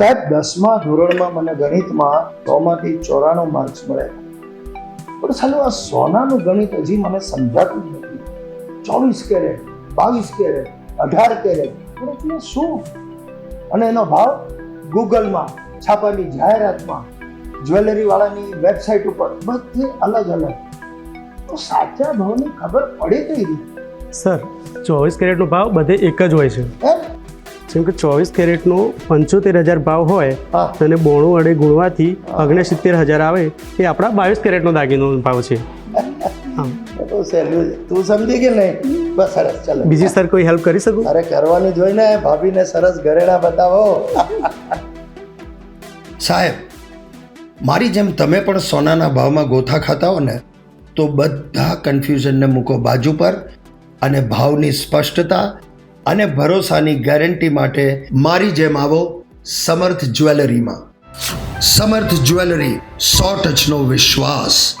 સાહેબ દસમા ધોરણમાં મને ગણિતમાં સોમાંથી ચોરાણું માર્ક્સ મળ્યા પણ સાલું આ સોનાનું ગણિત હજી મને સમજાતું જ નથી. ચોવીસ કેરેટ બાવીસ કેરેટ અઢાર કેરેટ પણ એટલે શું? અને એનો ભાવ ગૂગલમાં છાપાની જાહેરાતમાં જ્વેલરી વાળાની વેબસાઇટ ઉપર બધે અલગ અલગ. તો સાચા ભાવની ખબર પડે કઈ રીતે? સર ચોવીસ કેરેટનો ભાવ બધે એક જ હોય છે. જેમ કે ચોવીસ કેરેટનો પંચોતેર હજાર ભાવ હોય હા. અને બોણું અડે ગુણવાથી ઓગણસિત્તેર હજાર આવે એ આપણા બાવીસ કેરેટનો દાગીનો ભાવ છે. તો તું સમજી કે નહીં? બસ સરસ ચાલો. બીજી સર કોઈ હેલ્પ કરી શકું? અરે કરવાની જોઈ ને ભાભીને સરસ ઘરેણા બતાવો. સાહેબ મારી જેમ તમે પણ સોનાના ભાવમાં ગોથા ખાતા હો ને તો બધા કન્ફ્યુઝનને મૂકો બાજુ પર અને ભાવની સ્પષ્ટતા અને ભરોસાની ગેરંટી માટે મારી જેમ આવો સમર્થ જ્વેલરીમાં. સમર્થ જ્વેલરી સો ટચનો વિશ્વાસ.